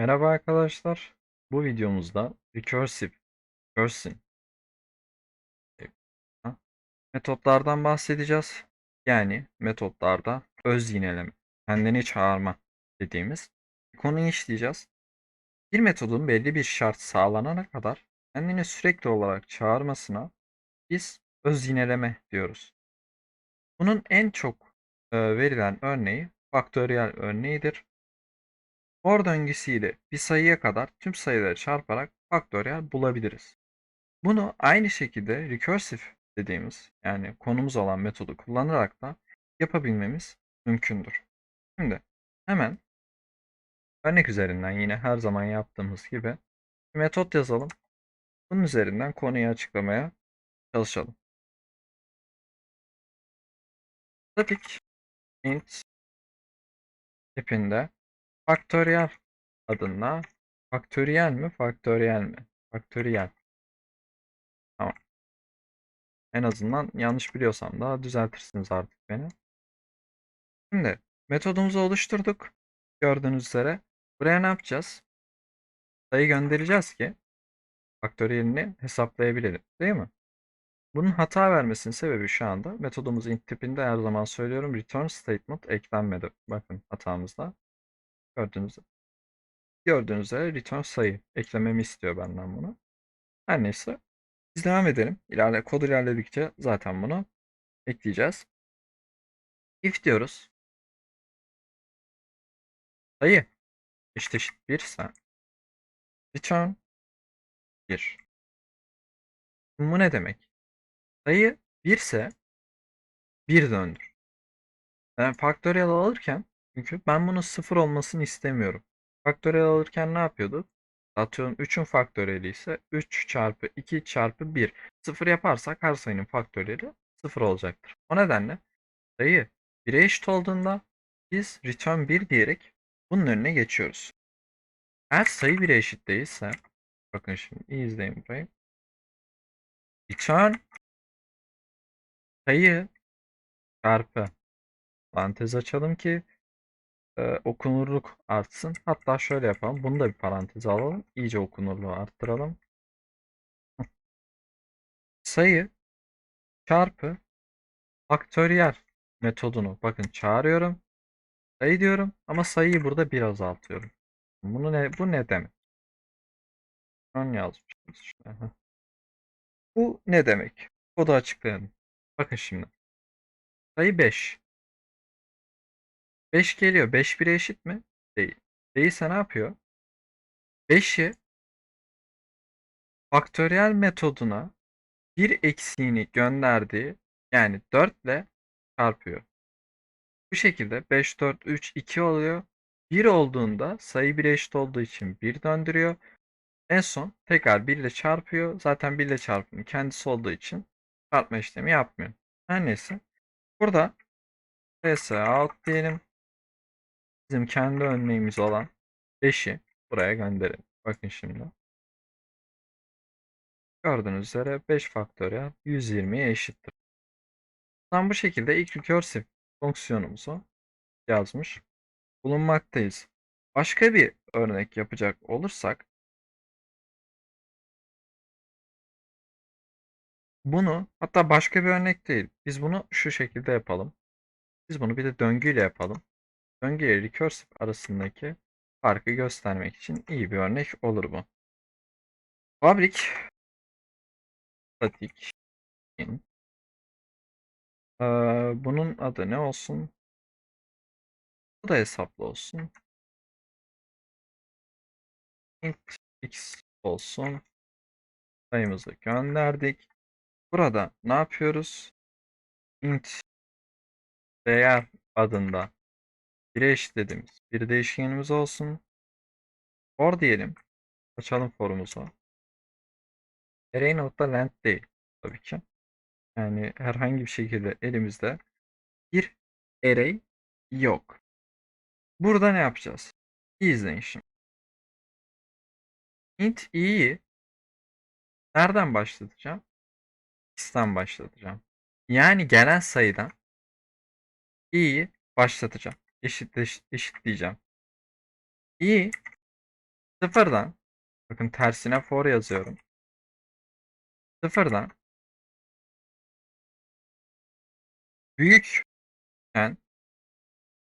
Merhaba arkadaşlar. Bu videomuzda recursive recursion metotlardan bahsedeceğiz. Yani metotlarda öz yineleme, kendini çağırma dediğimiz konuyu işleyeceğiz. Bir metodun belli bir şart sağlanana kadar kendini sürekli olarak çağırmasına biz öz yineleme diyoruz. Bunun en çok e, verilen örneği faktöriyel örneğidir. For döngüsüyle bir sayıya kadar tüm sayıları çarparak faktöriyel bulabiliriz. Bunu aynı şekilde recursive dediğimiz yani konumuz olan metodu kullanarak da yapabilmemiz mümkündür. Şimdi hemen örnek üzerinden yine her zaman yaptığımız gibi bir metot yazalım. Bunun üzerinden konuyu açıklamaya çalışalım. Static int tipinde faktöriyel adında faktöriyel mi faktöriyel mi? Faktöriyel. Tamam. En azından yanlış biliyorsam da düzeltirsiniz artık beni. Şimdi metodumuzu oluşturduk. Gördüğünüz üzere. Buraya ne yapacağız? Sayı göndereceğiz ki faktöriyelini hesaplayabilelim. Değil mi? Bunun hata vermesinin sebebi şu anda metodumuz int tipinde her zaman söylüyorum return statement eklenmedi. Bakın hatamızda. Gördüğünüz Gördüğünüz üzere return sayı eklememi istiyor benden bunu. Her neyse. Biz devam edelim. İlerle, kod ilerledikçe zaten bunu ekleyeceğiz. If diyoruz. Sayı eşit eşit 1 ise return 1. Bu ne demek? Sayı 1 ise 1 döndür. Ben faktöriyel alırken çünkü ben bunun 0 olmasını istemiyorum. Faktöriyel alırken ne yapıyorduk? Atıyorum 3'ün faktöriyeli ise 3 çarpı 2 çarpı 1. 0 yaparsak her sayının faktöriyeli 0 olacaktır. O nedenle sayı 1'e eşit olduğunda biz return 1 diyerek bunun önüne geçiyoruz. Eğer sayı 1'e eşit değilse bakın şimdi iyi izleyin burayı. Return sayı çarpı parantez açalım ki e, okunurluk artsın. Hatta şöyle yapalım. Bunu da bir parantez alalım. İyice okunurluğu arttıralım. Sayı çarpı faktöriyel metodunu bakın çağırıyorum. Sayı diyorum ama sayıyı burada bir azaltıyorum. Bunu ne bu ne demek? Ön yazmışız. Bu ne demek? Kodu açıklayalım. Bakın şimdi. Sayı 5. 5 geliyor. 5 1'e eşit mi? Değil. Değilse ne yapıyor? 5'i faktöriyel metoduna bir eksiğini gönderdiği yani 4 ile çarpıyor. Bu şekilde 5, 4, 3, 2 oluyor. 1 olduğunda sayı 1'e eşit olduğu için 1 döndürüyor. En son tekrar 1 ile çarpıyor. Zaten 1 ile çarpımın kendisi olduğu için çarpma işlemi yapmıyor. Her neyse. Burada ps out diyelim. Bizim kendi örneğimiz olan 5'i buraya gönderelim. Bakın şimdi. Gördüğünüz üzere 5 faktöriyel 120'ye eşittir. Tam bu şekilde ilk recursive fonksiyonumuzu yazmış bulunmaktayız. Başka bir örnek yapacak olursak bunu hatta başka bir örnek değil. Biz bunu şu şekilde yapalım. Biz bunu bir de döngüyle yapalım. Döngü ile recursive arasındaki farkı göstermek için iyi bir örnek olur bu. Fabric static in ee, bunun adı ne olsun? Bu da hesaplı olsun. int x olsun. Sayımızı gönderdik. Burada ne yapıyoruz? int değer adında 1'e eşitlediğimiz bir değişkenimiz olsun. For diyelim. Açalım forumuzu. Array nokta length değil tabii ki. Yani herhangi bir şekilde elimizde bir array yok. Burada ne yapacağız? İzleyin şimdi. int i'yi nereden başlatacağım? x'ten başlatacağım. Yani gelen sayıdan i'yi başlatacağım. Eşit, eşitleyeceğim. i Sıfırdan bakın tersine for yazıyorum. Sıfırdan büyükken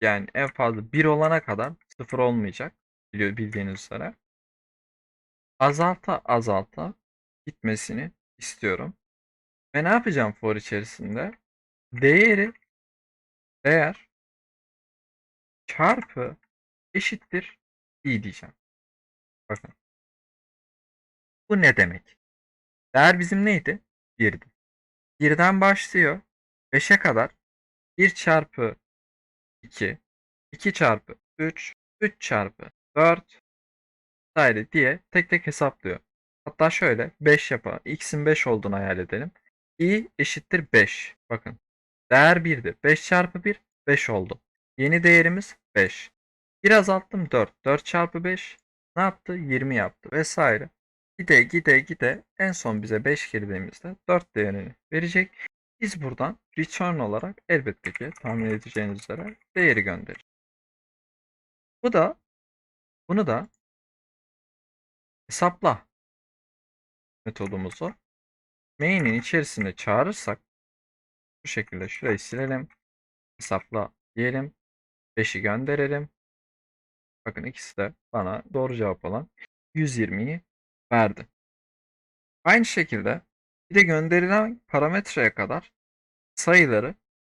yani en fazla 1 olana kadar sıfır olmayacak. Biliyor bildiğiniz üzere. Azalta azalta gitmesini istiyorum. Ve ne yapacağım for içerisinde? Değeri değer çarpı eşittir i diyeceğim. Bakın. Bu ne demek? Değer bizim neydi? 1'di. 1'den başlıyor. 5'e kadar 1 çarpı 2, 2 çarpı 3, 3 çarpı 4 vesaire diye tek tek hesaplıyor. Hatta şöyle 5 yapar. X'in 5 olduğunu hayal edelim. i eşittir 5. Bakın. Değer 1'di. 5 çarpı 1 5 oldu. Yeni değerimiz 5. 1 azalttım 4. 4 çarpı 5 ne yaptı? 20 yaptı vesaire. Gide gide gide en son bize 5 girdiğimizde 4 değerini verecek. Biz buradan return olarak elbette ki tahmin edeceğiniz üzere değeri göndereceğiz. Bu da bunu da hesapla metodumuzu main'in içerisinde çağırırsak bu şekilde şurayı silelim. Hesapla diyelim. 5'i gönderelim. Bakın ikisi de bana doğru cevap olan 120'yi verdi. Aynı şekilde bir de gönderilen parametreye kadar sayıları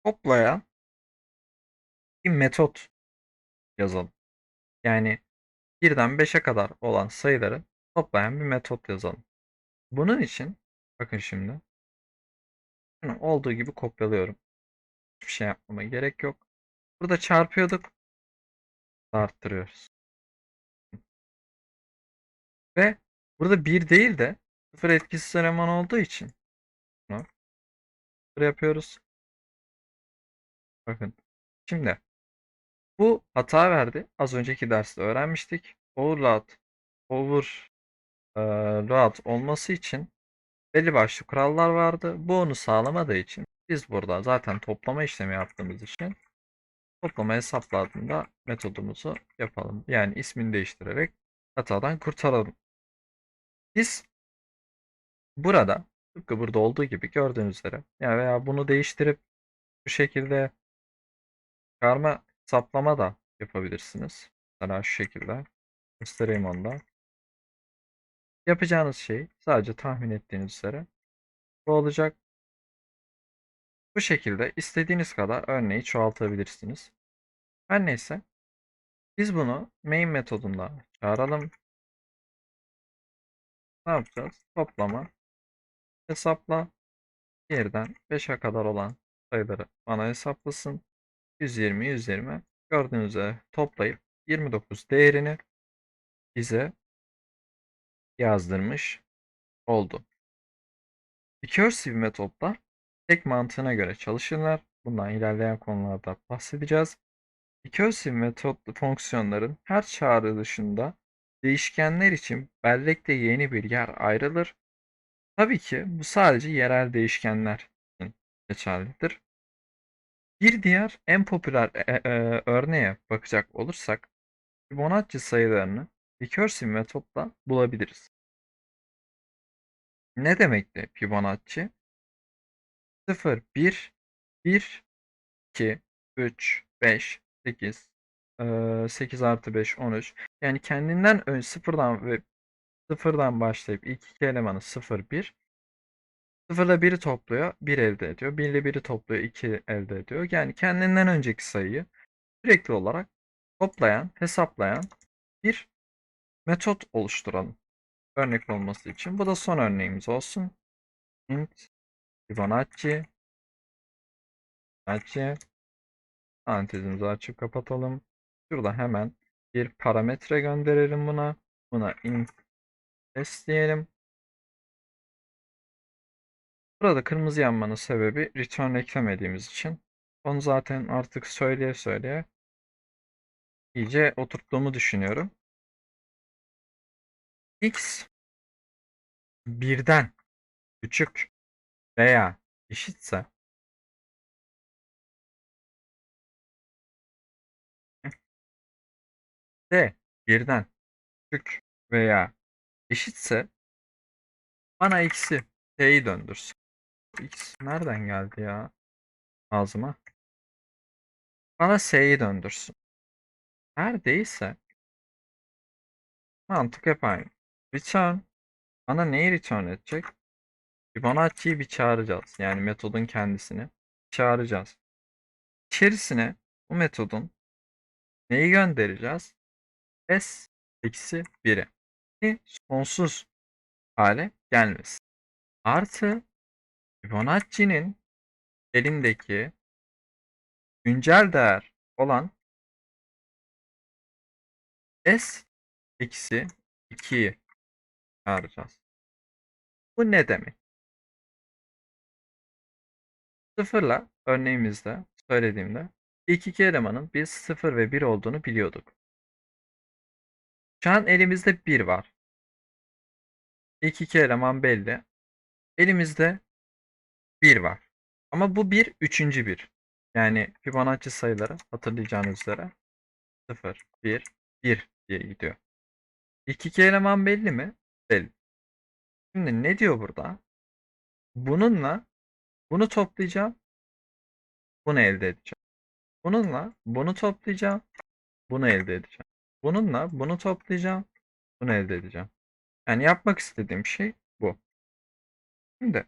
toplayan bir metot yazalım. Yani 1'den 5'e kadar olan sayıları toplayan bir metot yazalım. Bunun için bakın şimdi olduğu gibi kopyalıyorum. Hiçbir şey yapmama gerek yok. Burada çarpıyorduk. Arttırıyoruz. Ve burada 1 değil de 0 etkisiz eleman olduğu için bunu yapıyoruz. Bakın. Şimdi bu hata verdi. Az önceki derste öğrenmiştik. Overload overload olması için belli başlı kurallar vardı. Bu onu sağlamadığı için biz burada zaten toplama işlemi yaptığımız için toplama hesapladığında metodumuzu yapalım. Yani ismini değiştirerek hatadan kurtaralım. Biz burada tıpkı burada olduğu gibi gördüğünüz üzere yani veya bunu değiştirip bu şekilde çıkarma hesaplama da yapabilirsiniz. Mesela şu şekilde göstereyim onu. Yapacağınız şey sadece tahmin ettiğiniz üzere bu olacak. Bu şekilde istediğiniz kadar örneği çoğaltabilirsiniz. Her neyse biz bunu main metodunda çağıralım. Ne yapacağız? Toplama hesapla yerden 5'e kadar olan sayıları bana hesaplasın. 120 120 gördüğünüz üzere toplayıp 29 değerini bize yazdırmış oldu. Recursive metotlar tek mantığına göre çalışırlar. Bundan ilerleyen konularda bahsedeceğiz. Recursive metot fonksiyonların her çağrılışında değişkenler için bellekte yeni bir yer ayrılır. Tabii ki bu sadece yerel değişkenler için geçerlidir. Bir diğer en popüler e, e, örneğe bakacak olursak Fibonacci sayılarını recursive metotla bulabiliriz. Ne demekti Fibonacci? 0, 1, 1, 2, 3, 5, 8, 8 artı 5, 13. Yani kendinden önce sıfırdan ve sıfırdan başlayıp ilk iki elemanı 0, 1. 0 ile 1'i topluyor, 1 elde ediyor. 1 ile 1'i topluyor, 2 elde ediyor. Yani kendinden önceki sayıyı sürekli olarak toplayan, hesaplayan bir metot oluşturalım. Örnek olması için. Bu da son örneğimiz olsun. int Fibonacci Fibonacci Parantezimizi açıp kapatalım. Şurada hemen bir parametre gönderelim buna. Buna int s diyelim. Burada kırmızı yanmanın sebebi return eklemediğimiz için. Onu zaten artık söyleye söyleye iyice oturttuğumu düşünüyorum. x birden küçük veya eşitse d birden küçük veya eşitse bana x'i t'yi döndürsün. X nereden geldi ya? Ağzıma. Bana s'yi döndürsün. Değilse mantık hep aynı. Return bana neyi return edecek? Fibonacci'yi bir çağıracağız. Yani metodun kendisini çağıracağız. İçerisine bu metodun neyi göndereceğiz? S eksi 1'i. Ki sonsuz hale gelmesin. Artı Fibonacci'nin elindeki güncel değer olan S eksi 2'yi çağıracağız. Bu ne demek? Sıfırla örneğimizde söylediğimde ilk iki elemanın biz 0 ve 1 olduğunu biliyorduk. Şu an elimizde 1 var. İlk iki eleman belli. Elimizde 1 var. Ama bu 1 üçüncü 1. Yani Fibonacci sayıları hatırlayacağınız üzere 0, 1, 1 diye gidiyor. İlk iki eleman belli mi? Belli. Şimdi ne diyor burada? Bununla bunu toplayacağım. Bunu elde edeceğim. Bununla bunu toplayacağım. Bunu elde edeceğim. Bununla bunu toplayacağım. Bunu elde edeceğim. Yani yapmak istediğim şey bu. Şimdi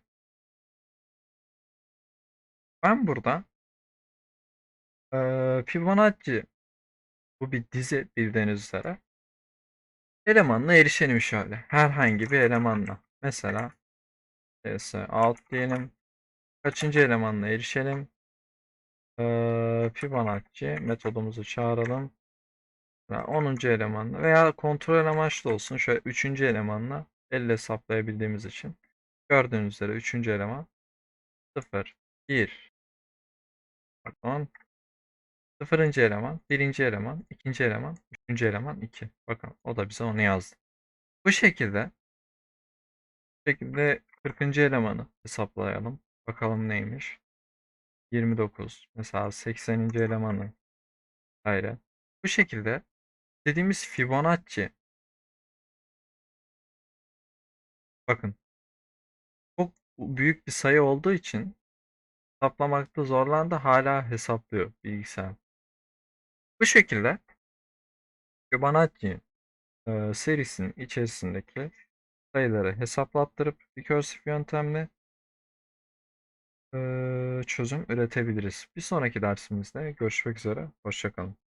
ben burada eee, Fibonacci bu bir dizi bildiğiniz üzere elemanla erişelim şöyle. Herhangi bir elemanla. Mesela CS alt diyelim. Kaçıncı elemanla erişelim? Eee, Fibonacci metodumuzu çağıralım. Ya 10. elemanla veya kontrol amaçlı olsun. Şöyle 3. elemanla elle hesaplayabildiğimiz için. Gördüğünüz üzere 3. eleman 0, 1, pardon. 0. eleman, 1. eleman, 2. eleman, 3. eleman 2. Bakın o da bize onu yazdı. Bu şekilde bu şekilde 40. elemanı hesaplayalım. Bakalım neymiş. 29. Mesela 80. elemanı ayrı. Bu şekilde dediğimiz Fibonacci bakın çok büyük bir sayı olduğu için hesaplamakta zorlandı. Hala hesaplıyor bilgisayar. Bu şekilde Fibonacci e, serisinin içerisindeki sayıları hesaplattırıp recursive yöntemle e, çözüm üretebiliriz. Bir sonraki dersimizde görüşmek üzere. Hoşçakalın.